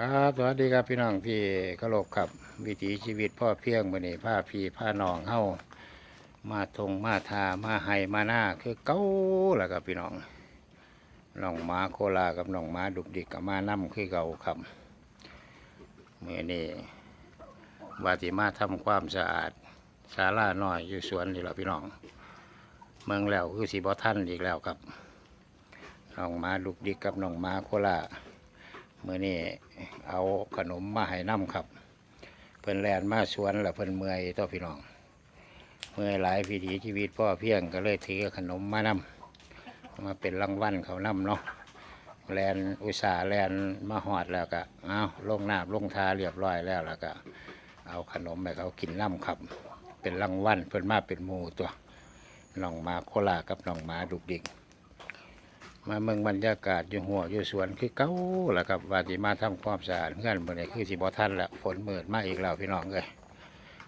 ครับสวัสดีครับพี่น้องที่เคารพครับวิถีชีวิตพ่อเพียงมือนี้ผ้าพี่ผ้านองเฮามาทงมาทามาไห้มาหน้าคือเก้าแล้วครับพี่น้องน้องหมาโคลากับน้องหมาดุกดิกกับมานํคือเก่าครับมื้อนี้ว่าสิมาทำความสะอาดศาลาน้อยอยู่สวนนี่แหละพี่น้อง เมืองแล้วคือสิบ่ทันอีกแล้วครับน้องหมาดุกดิกกับน้องหมาโคลา เมื่อนี้เอาขนมมาให้น้ำครับ เพิ่นแลนมาสวนแล้วเพิ่นเมื่อยต่อพี่น้อง เมื่อยหลายพิถีชีวิตพ่อเพียงก็เลยถือขนมมานำมาเป็นรางวัลเขานำเนาะแลนอุตสาแลนมาหอดแล้วก็เอาลงน้ำลงทาเรียบร้อยแล้วแล้วก็ เอาขนมให้เขากินน้ำครับ เป็นรางวัลเพิ่นมาเป็นหมูตัวน้องหมาโคลากับน้องหมาดุกดิก มาเมืองบรรยากาศอยู่หัวอยู่สวนคือเก้าแหละครับว่าสิมาทำความสะอาดเพื่อนบนนี้คือสิบ่ทันล้วฝนมืดมาอีกแล้วพี่น้องเลย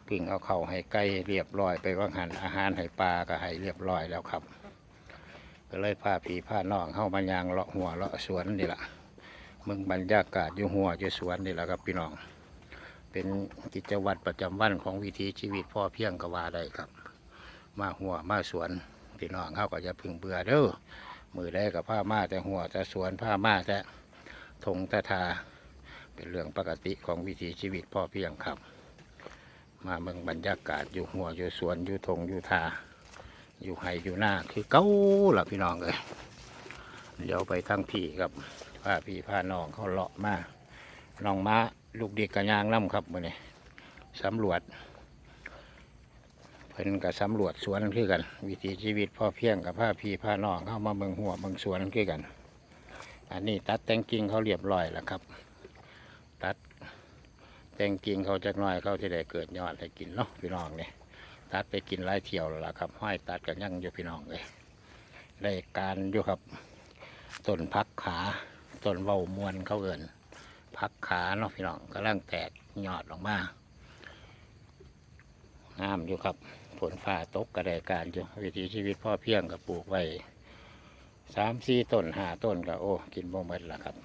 เพึ่งเอาเข่าให้ไก่เรียบร้อยไปว่างหันอาหารให้ปลาก็ให้เรียบร้อยแล้วครับ ก็เลยพาผีพาน้องเข้ามายางเลาะหัวเลาะสวนนี่แหละเมืองบรรยากาศอยู่หัวอยู่สวนนี่แหละครับพี่น้อง เป็นกิจวัตรประจำวันของวิถีชีวิตพ่อเพียงกว่าได้ครับ มาหัวมาสวนพี่น้องเขาก็จะพึงเบื่อเด้อ มือได้กับผ้ามาแต่หัวแต่สวนผ้ามาแต่ทงแต่ทา เป็นเรื่องปกติของวิถีชีวิตพ่อเพียงครับ มาเมืองบรรยากาศอยู่หัวอยู่สวนอยู่ทงอยู่ทา อยู่ไห่อยู่หน้าคือเก้าล่ะพี่น้องเลยเดี๋ยวไปทั้งพี่ครับผ้าพี่ผ้าน้องเขาเลาะมาน้องม้าลูกเด็กกระยางน้ำครับมื่อนี้สำรวจ พิ่นกับสำรวจสวนคือกัน วิถีชีวิตพ่อเพียงกับผ้าพีผ้านองเข้ามาเมืองหัวเมืองสวนคือกัน อันนี้ตัดแต่งกิ่งเขาเรียบร้อยแล้วครับ ตัดแต่งกิ่งเขาจักน่อยเขาจะได้เกิดยอดให้กินเนาะพี่น้องเนี่ยตัดไปกินหลายเที่ยวแล้วล่ะครับห้อยตัดกันยั่งอยู่พี่น้องเลยได้การอยู่ครับต้นพักขาต้นเว้ามวนเขาเอินพักขาเนาะพี่น้องกำลังแตกยอดออกมางามอยู่ครับ ฝนฟ้าตกกระไดการอยู่วิถีชีวิตพ่อเพียงกับปลูกไว้สามสี่ต้นห้าต้นก็โอ้กินบ่หมดละครับ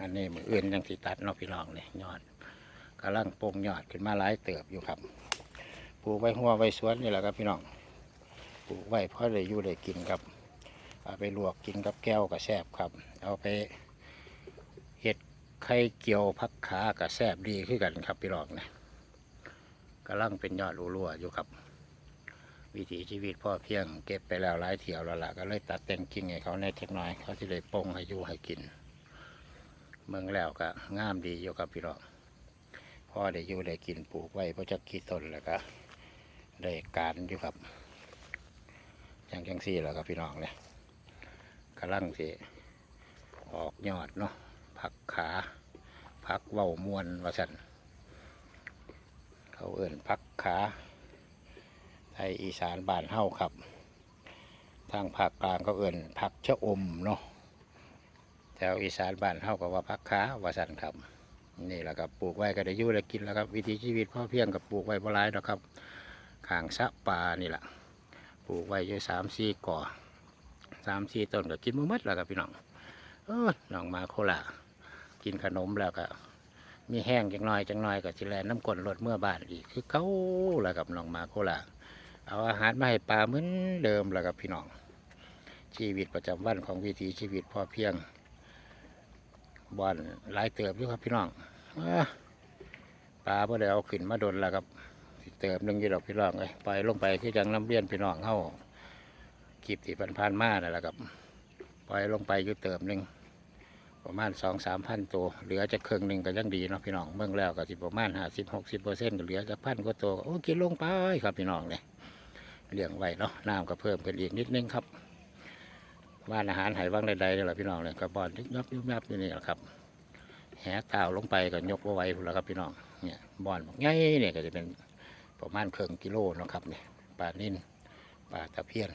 อันนี้มืออื่นยังสิตัดเนอกพี่น้องเนี่ยยอดกำลังโป่งยอดขึ้นมาหลายเติบอยู่ครับ ปลูกไว้หัวไว้สวนนี่แหละครับพี่น้อง ปลูกไว้เพราะได้อยู่ได้กินครับ เอาไปลวกกินกับแก้วกับแซบครับ เอาไปเห็ดไข่เกี่ยวพักขากับแซบดีขึ้นกันครับพี่น้องนี่ยกำลังเป็นยอดรัวๆอยู่ครับ วิถีชีวิตพ่อเพียงเก็บไปแล้วหลายเที่ยวแล้วล่ะก็เลยตัดแต่งกิ่งให้เขาในเทคน้อย เขาที่เลยปงให้อยู่ให้กิน เมืองแล้วก็งามดีอยู่ครับพี่น้องพ่อได้อยู่ได้กินปลูกไว้เพราะจะกี่ต้นแล้วก็ได้การอยู่ครับอย่างจังซี่แล้วครับพี่น้องเลยกำลังสิออกยอดเนาะผักขาผักเว้ามวนว่าสันเขาเอิ่นพักขา ไทยอีสานบ้านเฮาครับ ทางภาคกลางเขาเอิ่นพักชะอมเนาะแถวอีสานบ้านเฮาก็ว่าพักขาว่าสันครับ นี่แหละครับปลูกไว้ก็ได้ยู่ได้กินแล้วครับ วิถีชีวิตพ่อเพียงกับปลูกไว้บ่หลายดอกครับข้างสะปานี่แหละปลูกไว้อยู่สามสี่ก่อสามสี่ต้นก็กินมือมัดแล้วครับพี่น้องเออน้องมาโคลากินขนมแล้วก็มีแห้งจังน้อยจังน้อยก็จิแลนน้ำกลนรถเมื่อบ้านอีกคือเขาแหละกับน้องมาโคลา เอาอาหารมาให้ปลาเหมือนเดิมแหละกับพี่น้อง ชีวิตประจำวันของวิถีชีวิตพอเพียงบอนหลายเติบอยู่ครับพี่น้องอปลาเพื่อได้เอาขึ้นมาดนแล้วครับเติบหนึ่งอยี่ดอกพี่น้องเลยไปลงไปที่จังน้ำเลี้ยนพี่น้องเข้ากีบที่พันๆมาแหละครับปล่อยลงไปอยู่เติบหนึ่งประมาณสองสามพันตัว เหลือจะเครื่องหนึ่งก็ยังดีเนาะพี่น้องเมื่อแล้วก็สิประมาณห้าสิบหกสิบเปอร์เซ็นต์ก็เหลือจะพันกว่าตัวก็โอ้กินลงไปครับพี่น้องเนี่ย เลี้ยงไว้เนาะน้ำก็เพิ่มขึ้นอีกนิดนึงครับว่านอาหารไหว่างใดๆนี่แหละพี่น้องเนี่ยกระบอนยุบยับยุบยับอยู่นี่แหละครับแหเต่าลงไปก็ยกไว้พุ่นแล้วครับพี่น้องเนี่ยบอนบอกง่ายเนี่ยก็จะเป็นประมาณเครื่องกิโลนะครับเนี่ยปลานิ่นปลาตะเพียน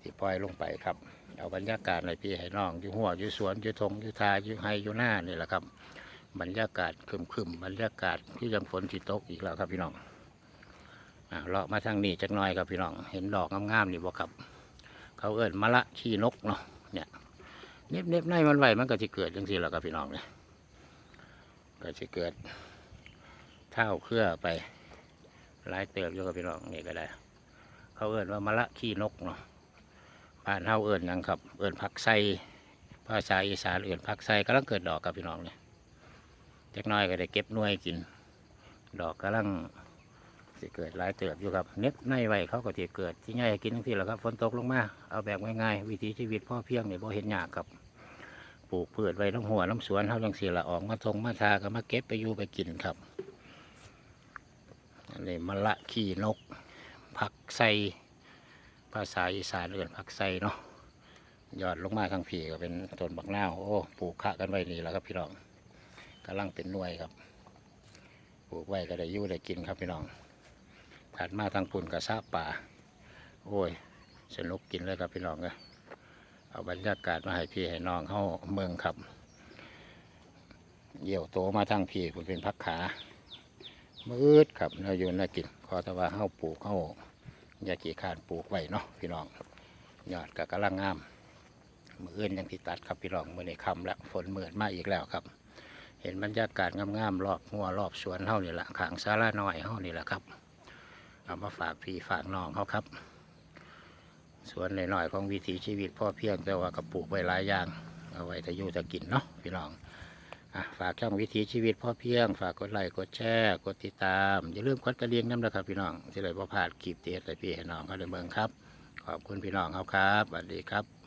ที่ปล่อยลงไปครับเอาบรรยากาศในพี่ให้น้องอยู่หัวอยู่สวนอยู่ทงอยู่ทาอยู่ไฮอยู่หน้านี่แหละครับ บรรยากาศคึมคึมๆบรรยากาศที่ยังฝนสิดตกอีกแล้วครับพี่น้อง เลาะมาทางนี้จักหน่อยครับพี่น้อง เห็นดอกงามๆนี่บ่ครับ เขาเอิ้นมะละขี้นกเนาะเนี่ยเน็บเน็บในมันไหวมันก็จะเกิดจังสิแหละครับพี่น้องเนี่ยก็จะเกิดเท่าเครือไปหลายเติบอยู่กับพี่น้องนี่ก็ได้ เขาเอิ้นว่ามะละขี้นกเนาะบ้านเฮาเอิ้นยังครับ เอิ้นผักไส้ภาษาอีสานเอิ้นผักไส้กำลังเกิดดอกกับพี่น้องเนี่ยจักหน้อยก็ได้เก็บหน่วยกิน ดอกกำลัง สิเกิดหลายเติบอยู่ครับเน็บในไว้เขาก็สิเกิดที่ง่ายกินทั้งที่แหละครับฝนตกลงมาเอาแบบง่ายๆวิถีชีวิตพ่อเพียงเนี่ยบ่เห็นยากครับปลูกพืชไว้น้ำหัวน้ำสวนเฮาจังสีละออกมาทงมาทาก็มาเก็บไปอยู่ไปกินครับอันนี้มะละขี้นกผักไส่ภาษาอีสานเอื่นผักไส่เนาะยอดลงมาทางผีก็เป็นต้นบักนาวโอ้ปลูกขะกันไว้นี่แหล้วครับพี่น้องกำลังเป็นหน่วยครับปลูกไว้ก็ได้ยู่ได้กินครับพี่น้อง ถัดมาทางปุ่นกระซาป่า โอ้ย สนุกกินเลยครับพี่น้องเลยเอาบรรยากาศมาให้พี่ให้น้องเข้าเมืองครับเยี่ยวโตมาทางพี่ผมเป็นพักขามืดครับเราอยู่น่ากินขอแต่ว่าเฮาปลูกเฮาอย่ากี่ขานปลูกไว้เนาะพี่น้องยอดก็กำลังงามมืออื่นยังติตัดครับพี่น้องมื่อนี้คำแล้วฝนเมือดมาอีกแล้วครับ เห็นบรรยากาศงามๆรอบหัวรอบสวนเฮานี่แหละขางซาลาหน้อยเฮานี่แหละครับ เอามาฝากพี่ฝากน้องเขาครับ สวนหน่อยๆของวิถีชีวิตพ่อเพียงแต่ว่ากับปลูกไว้หลายอย่าง เอาไว้จะอยู่จะกินเนาะพี่น้องฝากช่องวิถีชีวิตพ่อเพียง ฝากกดไลค์กดแชร์กดติดตาม อย่าลืมกดกระเลียงน้ำนะครับพี่น้องจะได้บ่พาดคลิปเตียใส่พี่ให้น้องเขาเด้เมืองครับ ขอบคุณพี่น้องเขาครับสวัสดีครับ